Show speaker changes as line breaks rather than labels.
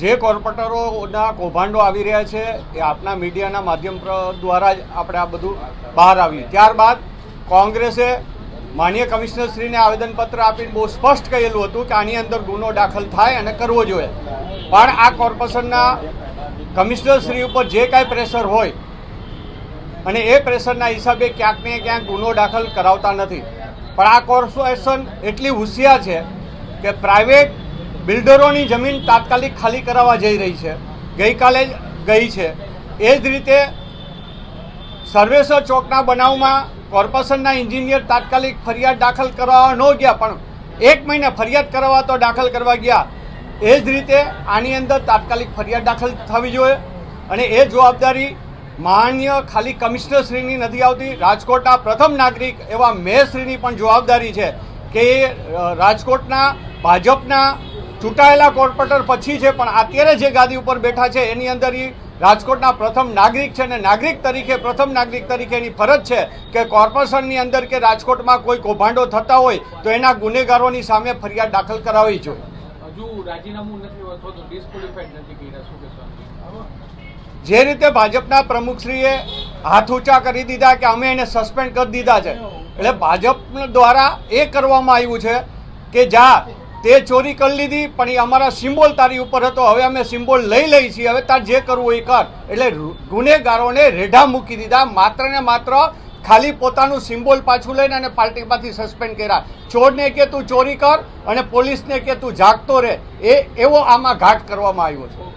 જે કોર્પોરેટરોના કૌભાંડો આવી રહ્યા છે એ આપના મીડિયાના માધ્યમ દ્વારા જ આપણે આ બધું બહાર આવ્યું. ત્યારબાદ કોંગ્રેસે માન્ય કમિશનરશ્રીને આવેદનપત્ર આપીને બહુ સ્પષ્ટ કહેલું હતું કે આની અંદર ગુનો દાખલ થાય અને કરવો જોઈએ. પણ આ કોર્પોરેશનના કમિશનરશ્રી ઉપર જે કાંઈ પ્રેશર હોય અને એ પ્રેશરના હિસાબે ક્યાંક ને ક્યાંક ગુનો દાખલ કરાવતા નથી. પણ આ કોર્પોરેશન એટલી હોશિયાર છે કે પ્રાઇવેટ બિલ્ડરોની જમીન તાત્કાલિક ખાલી કરાવવા જઈ રહી છે. ગઈકાલે જ ગઈ છે. એ જ રીતે સર્વેસર ચોકના બનાવમાં કોર્પોરેશનના એન્જિનિયર તાત્કાલિક ફરિયાદ દાખલ કરવા ન ગયા, પણ એક મહિને ફરિયાદ કરવા તો દાખલ કરવા ગયા. એ જ રીતે આની અંદર તાત્કાલિક ફરિયાદ દાખલ થવી જોઈએ અને એ જવાબદારી માન્ય ખાલી કમિશનરશ્રીની નથી આવતી. રાજકોટના પ્રથમ નાગરિક એવા મેયરશ્રીની પણ જવાબદારી છે કે રાજકોટના ભાજપના ચૂંટાયેલા કોર્પોરેટર પછી છે પણ અત્યારે જે ગાદી ઉપર બેઠા છે એની અંદર એ રાજકોટના પ્રથમ નાગરિક છે અને નાગરિક તરીકે પ્રથમ નાગરિક તરીકે એની ફરજ છે કે કોર્પોરેશનની અંદર કે રાજકોટમાં કોઈ કૌભાંડો થતા હોય તો એના ગુનેગારોની સામે ફરિયાદ દાખલ કરાવવી જોઈએ.
હજુ રાજીનામું નથી તો ડિસ્ક્વોલિફાઈડ નથી કર્યા શું કહેશો
જે રીતે ભાજપના પ્રમુખશ્રીએ હાથ ઊંચા કરી દીધા કે અમે એને સસ્પેન્ડ કરી દીધા છે. એટલે ભાજપ દ્વારા એ કરવામાં આવ્યું છે કે જા તે ચોરી કરી લીધી, પણ એ અમારા સિમ્બોલ તારી ઉપર હતો. હવે અમે સિમ્બોલ લઈ લઈ છીએ. હવે તાર જે કરવું એ કર. એટલે ગુનેગારોને રેઢા મૂકી દીધા. માત્ર ને માત્ર ખાલી પોતાનું સિમ્બોલ પાછું લઈને અને પાર્ટીમાંથી સસ્પેન્ડ કર્યા. ચોરને કે તું ચોરી કર અને પોલીસને કે તું જાગતો રહે. એ, એવો આમાં ઘાટ કરવામાં આવ્યો છે.